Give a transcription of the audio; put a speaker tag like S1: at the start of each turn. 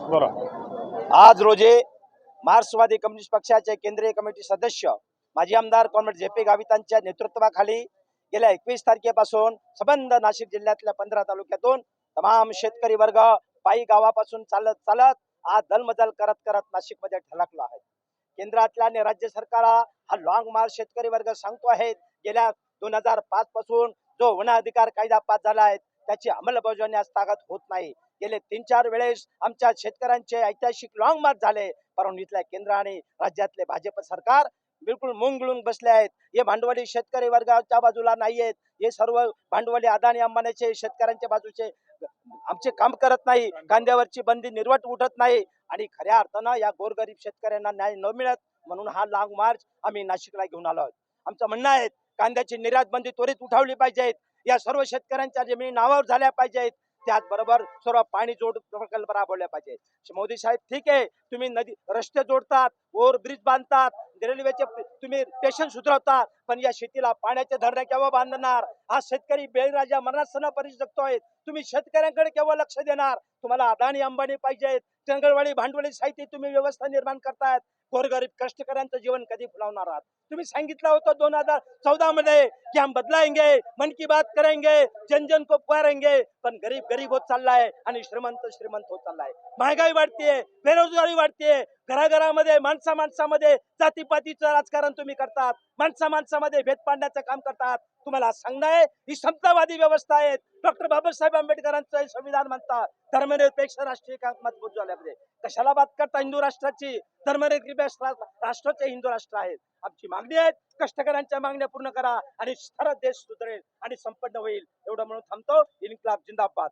S1: आज रोजी मार्क्सवादी कम्युनिस्ट पक्षाचे केंद्रीय कमिटी सदस्य माजी आमदार कॉम्रेड जे पी गावितांच्या नेतृत्वाखाली गेल्या एकवीस तारखेपासून संबंध नाशिक जिल्ह्यातल्या पंधरा तालुक्यातून तमाम शेतकरी वर्ग पायी गावापासून चालत चालत आज दलमदल करत करत नाशिकमध्ये ठलकला आहे. केंद्रातल्या आणि राज्य सरकार हा लॉंग मार्च शेतकरी वर्ग सांगतो आहे गेल्या दोन हजार पाच पासून जो वन अधिकार कायदा पास झाला आहे त्याची अंमलबजावणी आज ताकद होत नाही. गेले तीन चार वेळेस आमच्या शेतकऱ्यांचे ऐतिहासिक लॉंग मार्च झाले. परंतु इथल्या केंद्र आणि राज्यातले भाजप सरकार बिलकुल मुंग बसले आहेत. हे भांडवली शेतकरी वर्गाच्या बाजूला नाही आहेत हे सर्व भांडवली अदानी अंबानीचे शेतकऱ्यांच्या बाजूचे आमचे काम करत नाही. कांद्यावरची बंदी निर्वट उठत नाही. आणि खऱ्या अर्थानं या गोरगरीब शेतकऱ्यांना न्याय न मिळत म्हणून हा लाँग मार्च आम्ही नाशिकला घेऊन आलो आहोत. आमचं म्हणणं आहे कांद्याची निर्यात बंदी त्वरित उठवली पाहिजेत. या सर्व शेतकऱ्यांच्या जमिनी नावावर झाल्या पाहिजेत. त्याचबरोबर सर्व पाणी जोड प्रकल्प राबवल्या पाहिजे. मोदी साहेब ठीक आहे तुम्ही नदी रस्ते जोडतात ओव्हर ब्रिज बांधतात रेल्वेचे तुम्ही स्टेशन सुधरवतात पण या शेतीला पाण्याचे धरणे केव्हा बांधणार? हा शेतकरी बेळराजा मरणासना परिस्थिती जगतोय तुम्ही शेतकऱ्यांकडे केव्हा लक्ष देणार? तुम्हाला अदानी अंबानी पाहिजेत. कंगळवाडी भांडवली साहित्य तुम्ही व्यवस्था निर्माण करतायत. गोरगरीब कष्टकऱ्यांचं जीवन कधी फुलावणार आहात? तुम्ही सांगितलं होतं दोन हजार चौदा मध्ये की हम बदलाएंगे मन की बात करेंगे जन जन को पुकारेंगे पण गरीब गरीब होत चाललाय आणि श्रीमंत श्रीमंत होत चाललाय. महागाई वाढतीये बेरोजगारी वाढतीये घराघरामध्ये माणसा माणसामध्ये जातीपातीचं राजकारण तुम्ही करतात. माणसा माणसामध्ये भेद पाडण्याचं काम करतात. तुम्हाला सांगणं आहे ही समतावादी व्यवस्था आहे. डॉक्टर बाबासाहेब आंबेडकरांचं संविधान म्हणतात धर्मनिरपेक्ष राष्ट्रीय मजबूत झाल्यामध्ये. कशाला बात करता हिंदू राष्ट्राची? धर्मनिरपेक्ष राष्ट्राचे हिंदू राष्ट्र आहेत. आमची मागणी आहे कष्टकऱ्यांच्या मागण्या पूर्ण करा आणि सारा देश सुधरेल आणि संपन्न होईल. एवढं म्हणून थांबतो. इन्क्लाब जिंदाबाद.